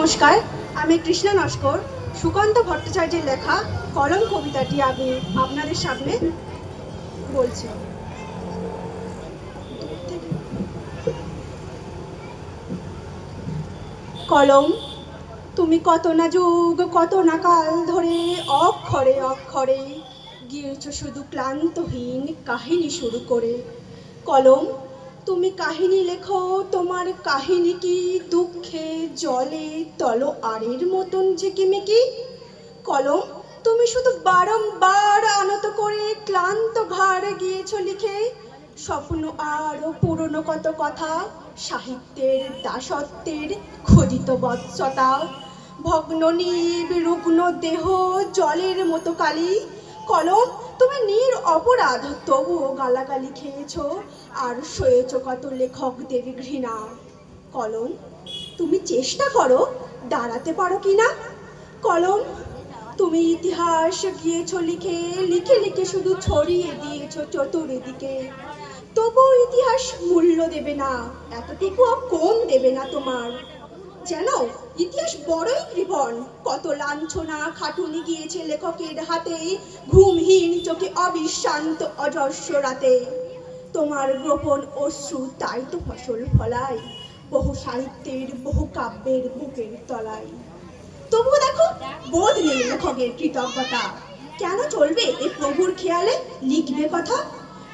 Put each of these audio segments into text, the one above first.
নমস্কার, আমি কৃষ্ণা নস্কর। সুকান্ত ভট্টাচার্যের লেখা কলম কবিতাটি আমি আপনাদের সামনে বলছি। কলম, তুমি কত না যুগ, কত না কাল ধরে, অক্ষরে অক্ষরে গিয়েছ শুধু ক্লান্তহীন কাহিনী শুরু করে। কলম তুমি কাহিনী লেখো, তোমার কাহিনী কি? দুঃখে, জলে, তল আরের মতন ঝিকিমিকি? কলম, তুমি শুধু বারংবার আনত করে ক্লান্ত ঘাড়ে গিয়েছ লিখে। স্বপ্ন আরও পুরনো কত কথা? সাহিত্যের দাসত্বের খোদিত বৎসতা। ভগ্ন নিব রুগ্ন দেহ জলের মতো কালি। কলম তুমি নির অপরাধ, তবুও গালাগালি খেয়েছ আর সয়েছ কত লেখকদের ঘৃণা। কলম, তুমি চেষ্টা করো দাঁড়াতে পারো কি না? কলম, তুমি ইতিহাস গিয়েছ লিখে লিখে লিখে শুধু ছড়িয়ে দিয়েছ চতুর্দিকে। তবু ইতিহাস মূল্য দেবে না এতটুকু কোন দেবে না তোমার। যেন ইতিহাস বড়ই কৃপণ কত লাঞ্ছনা খাটুনি গিয়েছে লেখকের হাতে, ঘুমহীন চোখে অবিশ্রান্ত অজস্র রাতে। তোমার গোপন অশ্রু, তাই তো ফসল ফলায়, বহু সাহিত্যের, বহু কাব্যের বুকের তলায়। তবুও দেখো, বোধ নেই লেখকের কৃতজ্ঞতা। কেন চলবে এ প্রভুর খেয়ালে লিখবে কথা?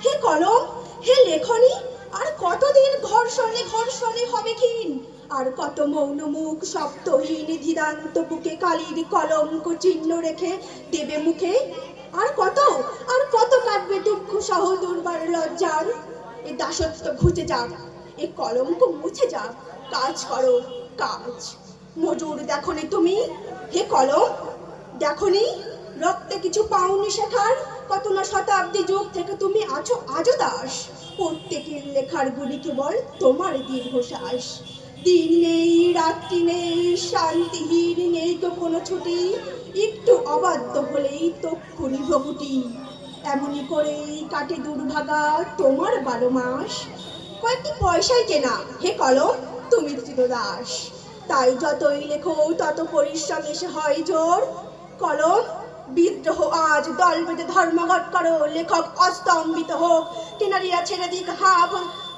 হে কলম, হে লেখনী, আর কতদিন ঘর্ষণে ঘর্ষণে হবে ক্ষীণ? আর কত মৌন মুখ শব্দহীন ধিদান্ত বুকে কালির কলঙ্ক চিহ্ন রেখে দেবে মুখে? আর কত? আর কত কাটবে দুঃখ সহ দুর্বার লজ্জার? এ দাসত্ব ঘুচে যাক, এ কলঙ্ক মুছে যাক, কাজ করো, কাজ। মজুর দেখনি তুমি? হে কলম দেখনি? রক্তে কিছু পাওনি শেখার? কত না শতাব্দী যুগ থেকে তুমি আছো আজও দাস। প্রত্যেকের লেখার গুলি কেবল তোমার দীর্ঘশ্বাস। দিন নেই, রাত্রি নেই, শান্তিহীন নেই তো কোনো ছুটি। একটু অবাধ্য হলেই তক্ষুনি ভগুটি এমনই করেই কাটে দুর্ভাগা তোমার বারো মাস। কয়েকটি পয়সায় কেনা, হে কলম, তুমি দাস। তাই যতই লেখো, তত পরিশ্রম এসে হয় জোর। কলম, বিদ্রোহ আজ, দল বেঁধে ধর্মঘট করো, লেখক অস্তম্ভিত হোক কিনারিয়া ছেড়ে দিক হাব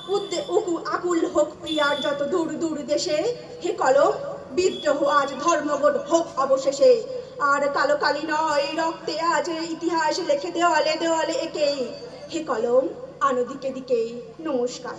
উদ্দে উকু আকুল হোক প্রিয়ার যত দূর দূর দেশে, হে কলম, বিদ্রোহ আজ ধর্মঘট হোক অবশেষে। আর কালো কালি নয়, রক্তে আজ ইতিহাস লেখে দেওয়ালে দেওয়ালে একেই। হে কলম, আনো দিকে দিকে নমস্কার।